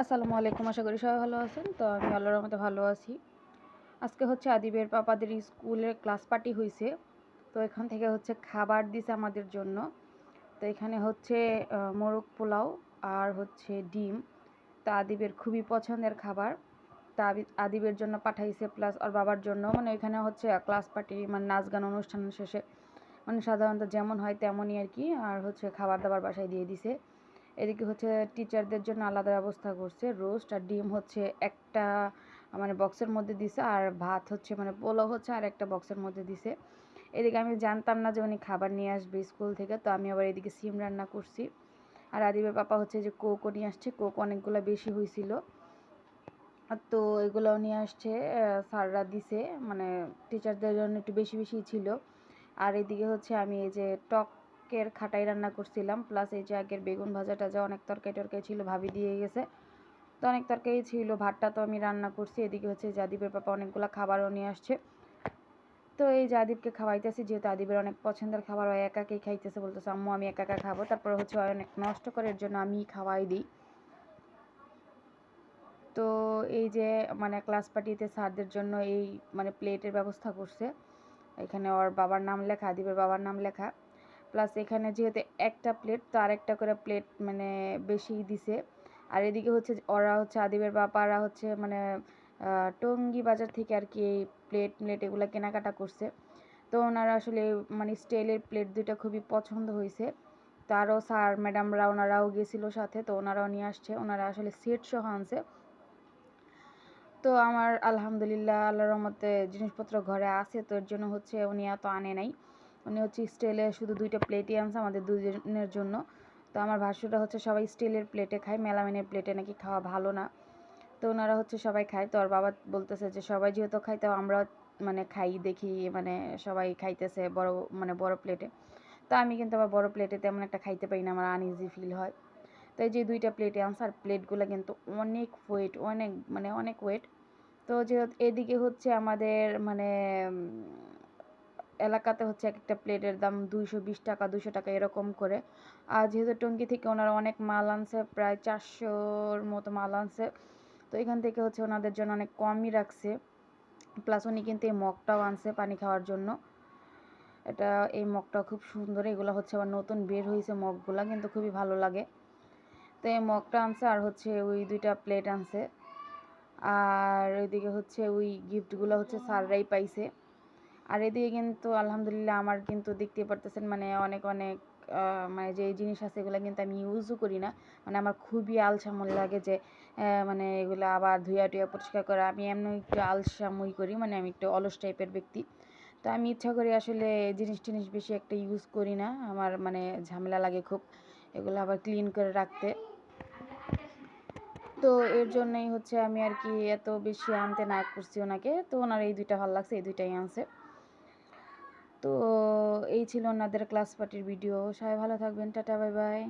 আসসালামু আলাইকুম, আশা করি সবাই ভালো আছেন। তো আমি আল্লাহর রহমতে ভালো আছি। আজকে হচ্ছে আদিবের পাপাদের স্কুলের ক্লাস পার্টি হয়েছে তো এখান থেকে হচ্ছে খাবার দিছে আমাদের জন্য। তো এখানে হচ্ছে মোরগ পোলাও আর হচ্ছে ডিম। তা আদিবের খুবই পছন্দের খাবার। তা আদিবের জন্য পাঠাইছে, প্লাস ওর বাবার জন্য। মানে এখানে হচ্ছে ক্লাস পার্টি মানে নাচ গান অনুষ্ঠান শেষে মানে সাধারণত যেমন হয় তেমনই আর কি। আর হচ্ছে খাবার দাবার বাসায় দিয়ে দিছে। এদিকে হচ্ছে টিচারদের জন্য আলাদা ব্যবস্থা করছে রোস্ট আর ডিম হচ্ছে একটা মানে বক্সের মধ্যে দিছে আর ভাত হচ্ছে মানে পোলাও হচ্ছে আর একটা বক্সের মধ্যে দিছে। এদিকে আমি জানতাম না যে উনি খাবার নিয়ে আসবে স্কুল থেকে, তো আমি আবার এদিকে সিম রান্না করছি। আর আদিবের পাপা হচ্ছে যে কোকও নিয়ে আসছে কোক অনেকগুলো বেশি হয়েছিল। তো এগুলোও নিয়ে আসছে স্যাররা দিছে মানে টিচারদের জন্য একটু বেশি বেশি ছিল। আর এদিকে হচ্ছে আমি এই যে টক আজকের খাটাই রান্না করছিলাম প্লাস এই যে আগের বেগুন ভাজা টাজা অনেক তরকারি টরকারি ছিল, ভাবি দিয়ে গেছে। তো অনেক তরকারি ছিল, ভাতটা তো আমি রান্না করছি, এদিকে হচ্ছে জাদিবের পাপা অনেকগুলো খাবারও নিয়ে আসছে। তো এই যে খাওয়াইতেছি, যেহেতু আদিবের অনেক পছন্দের খাবার হয় একাকেই খাইতেছে বলতেছে, আম্মু, আমি একা একা খাব। তারপর হচ্ছে অনেক নষ্ট করার জন্য আমি খাওয়াই দিই। তো এই যে মানে ক্লাস পার্টিতে স্যারদের জন্য এই মানে প্লেটের ব্যবস্থা করছে। এখানে ওর বাবার নাম লেখা, আদিবের বাবার নাম লেখা। প্লাস এখানে যেহেতু একটা প্লেট তো আরেকটা করে প্লেট মানে বেশি দিছে। আর এদিকে হচ্ছে ওরা হচ্ছে আদিবের বাপারা হচ্ছে মানে টঙ্গি বাজার থেকে আর কি এই প্লেট প্লেট এগুলো কেনাকাটা করছে। তো ওনারা আসলে মানে স্টিলের প্লেট দুইটা খুবই পছন্দ হয়েছে তো আরও স্যার ম্যাডামরা ওনারাও গেছিল সাথে, তো ওনারাও নিয়ে আসছে। ওনারা আসলে সেট সহ আনছে। তো আমার আলহামদুলিল্লাহ, আল্লাহর রহমতে জিনিসপত্র ঘরে আছে, তো এর জন্য হচ্ছে উনি এত আনে নাই। উনি হচ্ছে স্টিলে শুধু দুইটা প্লেটই আনছে আমাদের দুজনের জন্য। তো আমার ভাষ্যটা হচ্ছে সবাই স্টিলের প্লেটে খায়, মেলামিনের প্লেটে নাকি খাওয়া ভালো না। তো ওনারা হচ্ছে সবাই খায়। তো আর বাবা বলতেছে যে, সবাই যেহেতু খায় তো আমরা মানে খাই দেখি মানে সবাই খাইতেছে বড় মানে বড় প্লেটে তো আমি কিন্তু আবার বড় প্লেটে তেমন একটা খাইতে পারি না, আমার আনইজি ফিল হয়। তো এই যে দুইটা প্লেটে আনছে, আর প্লেটগুলো কিন্তু অনেক ওয়েট অনেক মানে অনেক ওয়েট তো যেহেতু এদিকে হচ্ছে আমাদের মানে এলাকাতে হচ্ছে এক একটা প্লেটের দাম দুইশো বিশ টাকা দুশো টাকা এরকম করে। আর যেহেতু টঙ্গি থেকে ওনারা অনেক মাল আনছে, প্রায় চারশোর মতো মাল আনছে, তো এখান থেকে হচ্ছে ওনাদের জন্য অনেক কমই রাখছে। প্লাস উনি কিন্তু এই মগটাও আনছে পানি খাওয়ার জন্য। এটা, এই মগটা খুব সুন্দর, এগুলো হচ্ছে আবার নতুন বের হয়েছে মগগুলা, কিন্তু খুবই ভালো লাগে। তো এই মগটা আনছে আর হচ্ছে ওই দুইটা প্লেট আনছে। আর ওইদিকে হচ্ছে ওই গিফটগুলো হচ্ছে স্যাররাই পাইছে। এদিকে কিন্তু আলহামদুলিল্লাহ আমার কিন্তু দেখতে পারতেছেন মানে অনেক অনেক মানে যে জিনিস আছে এগুলো কিন্তু আমি ইউজও করি না। মানে আমার খুবই আলসামন লাগে যে মানে এগুলো আবার ধুয়া টুয়া পরিষ্কার করা। আমি এমনি একটু আলসামই করি মানে আমি একটু অলস টাইপের ব্যক্তি। তো আমি ইচ্ছা করি আসলে জিনিস টিনিস বেশি একটা ইউজ করি না। আমার মানে ঝামেলা লাগে খুব, এগুলো আবার ক্লিন করে রাখতে। তো এর জন্যই হচ্ছে আমি আর কি এত বেশি আনতে না করছি ওনাকে। তো ওনার এই দুইটা ভালো লাগছে, এই দুইটাই আনছে। তো এই ছিল ওনাদের ক্লাস পার্টির ভিডিও সবাই ভালো থাকবেন। Tata bye bye